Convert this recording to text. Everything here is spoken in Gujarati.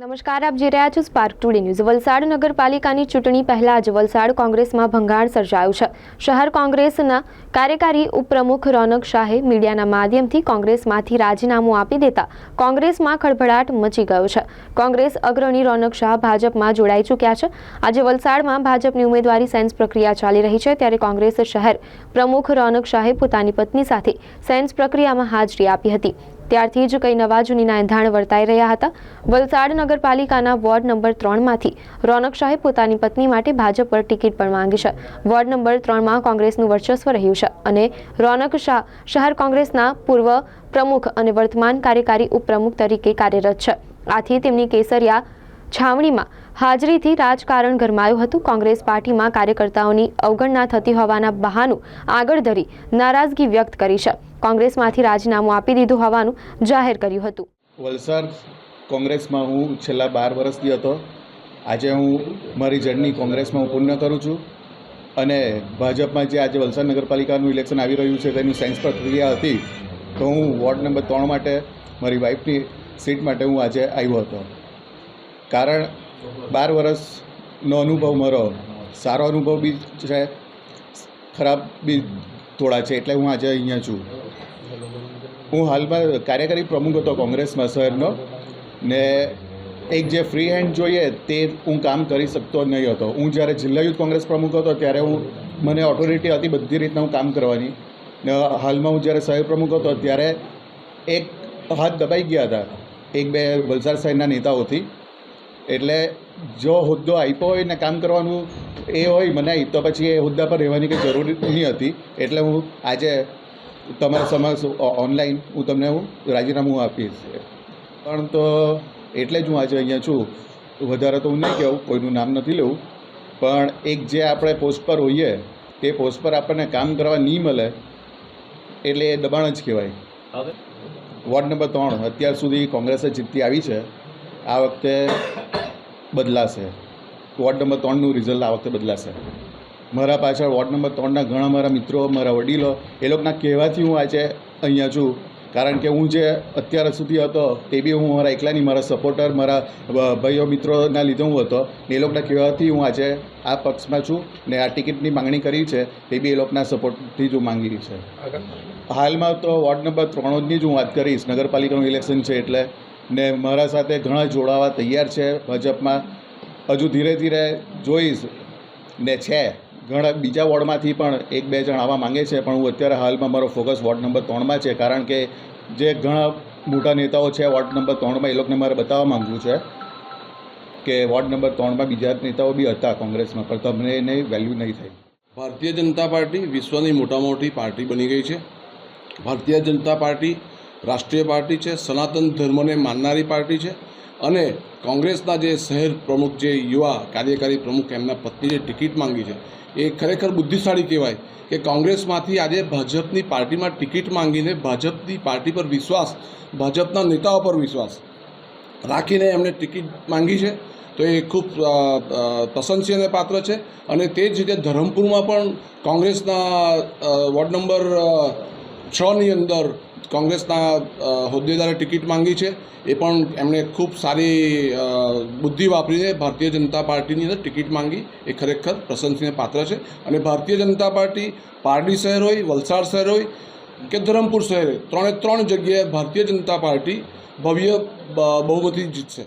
નમસ્કાર, આપ જોઈ રહ્યા છો સ્પાર્ક ટુડે ન્યૂઝ વલસાડ નગરપાલિકાની ચૂંટણી પહેલા જ વલસાડ કોંગ્રેસમાં ભંગાણ સર્જાયું છે. શહેર કોંગ્રેસના કાર્યકારી ઉપપ્રમુખ રોનક શાહે મીડિયાના માધ્યમથી કોંગ્રેસમાંથી રાજીનામું આપી દેતા કોંગ્રેસમાં ખળભળાટ મચી ગયો છે. કોંગ્રેસ અગ્રણી રોનક શાહ ભાજપમાં જોડાઈ ચૂક્યા છે. આજે વલસાડમાં ભાજપની ઉમેદવારી સેન્સ પ્રક્રિયા ચાલી રહી છે, ત્યારે કોંગ્રેસ શહેર પ્રમુખ રોનક શાહે પોતાની પત્ની સાથે સેન્સ પ્રક્રિયામાં હાજરી આપી હતી. ત્યારથી જ કઈ નવા જૂનીના એંધાણ વર્તાઈ રહ્યા હતા. વલસાડ નગરપાલિકાના વોર્ડ નંબર ત્રણમાંથી રોનક શાહે પોતાની પત્ની માટે ભાજપ પર ટિકિટ પણ માંગી છે. વોર્ડ નંબર ત્રણમાં કોંગ્રેસનું વર્ચસ્વ રહ્યું છે અને રોનક શાહ શહેર કોંગ્રેસના પૂર્વ પ્રમુખ અને વર્તમાન કાર્યકારી ઉપપ્રમુખ તરીકે કાર્યરત છે. આથી તેમની કેસરિયા છાવણીમાં હાજરીથી રાજકારણ ગરમાયું હતું. કોંગ્રેસ પાર્ટીમાં કાર્યકર્તાઓની અવગણના થતી હોવાના બહાનું આગળ ધરી નારાજગી વ્યક્ત કરી છે. કોંગ્રેસમાંથી રાજીનામું આપી દીધું હોવાનું જાહેર કર્યું હતું. વલસાડ કોંગ્રેસમાં હું છેલ્લા બાર વર્ષથી હતો. આજે હું મારી જર્ની કોંગ્રેસમાં હું પૂર્ણ કરું છું અને ભાજપમાં જે આજે વલસાડ નગરપાલિકાનું ઇલેક્શન આવી રહ્યું છે તેની સાયન્સ પ્રક્રિયા હતી તો હું વોર્ડ નંબર ત્રણ માટે મારી વાઈફની સીટ માટે હું આજે આવ્યો હતો. કારણ બાર વર્ષનો અનુભવ મારો, સારો અનુભવ બી છે, ખરાબ બી થોડા છે, એટલે હું આજે અહીંયા છું. હું હાલમાં કાર્યકારી પ્રમુખ હતો કોંગ્રેસમાં શહેરનો, ને એક જે ફ્રી હેન્ડ જોઈએ તે હું કામ કરી શકતો નહીં હતો. હું જ્યારે જિલ્લા યુથ કોંગ્રેસ પ્રમુખ હતો ત્યારે હું, મને ઓથોરિટી હતી બધી રીતના હું કામ કરવાની. ને હાલમાં હું જ્યારે શહેર પ્રમુખ હતો ત્યારે એક હાથ દબાઈ ગયા હતા. એક બે વલસાડ શહેરના નેતાઓથી. એટલે જો હોદ્દો આપ્યો હોય ને કામ કરવાનું એ હોય મને તો પછી એ હોદ્દા પર રહેવાની કંઈ જરૂર નહીં હતી. એટલે હું આજે તમારા સમક્ષ ઓનલાઈન હું તમને હું રાજીનામું આપીશ. પણ તો એટલે જ હું આજે અહીંયા છું. વધારે તો હું નહીં કહું કોઈનું નામ નથી લેવું. પણ એક જે આપણે પોસ્ટ પર હોઈએ તે પોસ્ટ પર આપણને કામ કરવા નહીં મળે એટલે એ દબાણ જ કહેવાય. વોર્ડ નંબર ત્રણ અત્યાર સુધી કોંગ્રેસે જીતતી આવી છે. આ વખતે બદલાશે. વોર્ડ નંબર ત્રણનું રિઝલ્ટ આ વખતે બદલાશે. મારા પાછળ વોર્ડ નંબર ત્રણના ઘણા મારા મિત્રો મારા વડીલો એ લોકોના કહેવાથી હું આજે અહીંયા છું. કારણ કે હું જે અત્યાર સુધી હતો તે બી હું મારા એકલાની મારા સપોર્ટર મારા ભાઈઓ મિત્રોના લીધે હું હતો. ને એ લોકોના કહેવાથી હું આજે આ પક્ષમાં છું ને આ ટિકિટની માંગણી કરી છે તે બી એ લોકોના સપોર્ટથી જ હું માંગી છે. હાલમાં તો વોર્ડ નંબર ત્રણની જ હું વાત કરીશ. નગરપાલિકાનું ઇલેક્શન છે એટલે ને મારા સાથે ઘણા જોડાવા તૈયાર છે ભાજપમાં. હજુ ધીરે ધીરે જોઈશ ને છે. ઘણા બીજા વોર્ડમાંથી પણ એક બે જણ આવવા માંગે છે, પણ હું અત્યારે હાલમાં મારો ફોકસ વોર્ડ નંબર ત્રણમાં છે, કારણ કે જે ઘણા મોટા નેતાઓ છે વોર્ડ નંબર ત્રણમાં એ લોકોને મારે બતાવવા માગવું છે કે વોર્ડ નંબર ત્રણમાં બીજા નેતાઓ બી હતા કોંગ્રેસમાં, પણ તમને એને વેલ્યુ નહીં થઈ ભારતીય જનતા પાર્ટી વિશ્વની મોટા મોટી પાર્ટી બની ગઈ છે. ભારતીય જનતા પાર્ટી રાષ્ટ્રીય પાર્ટી છે, સનાતન ધર્મને માનનારી પાર્ટી છે અને કોંગ્રેસના જે શહેર પ્રમુખ, જે યુવા કાર્યકારી પ્રમુખ એમના પત્નીએ ટિકિટ માંગી છે, એ ખરેખર બુદ્ધિશાળી કહેવાય કે કોંગ્રેસમાંથી આજે ભાજપની પાર્ટીમાં ટિકિટ માંગીને ભાજપની પાર્ટી પર વિશ્વાસ, ભાજપના નેતાઓ પર વિશ્વાસ રાખીને એમણે ટિકિટ માંગી છે, તો એ ખૂબ પ્રશંસનીય પાત્ર છે અને તે જ રીતે ધરમપુરમાં પણ કોંગ્રેસના વોર્ડ નંબર છની અંદર કોંગ્રેસના હોદ્દેદારે ટિકિટ માંગી છે. એ પણ એમણે ખૂબ સારી બુદ્ધિ વાપરીને ભારતીય જનતા પાર્ટીની અંદર ટિકિટ માંગી. એ ખરેખર પ્રશંસનીય પાત્ર છે. અને ભારતીય જનતા પાર્ટી પારડી શહેર હોય, વલસાડ શહેર હોય કે ધરમપુર શહેર ત્રણે ત્રણ જગ્યાએ ભારતીય જનતા પાર્ટી ભવ્ય બહુમતી જીતશે.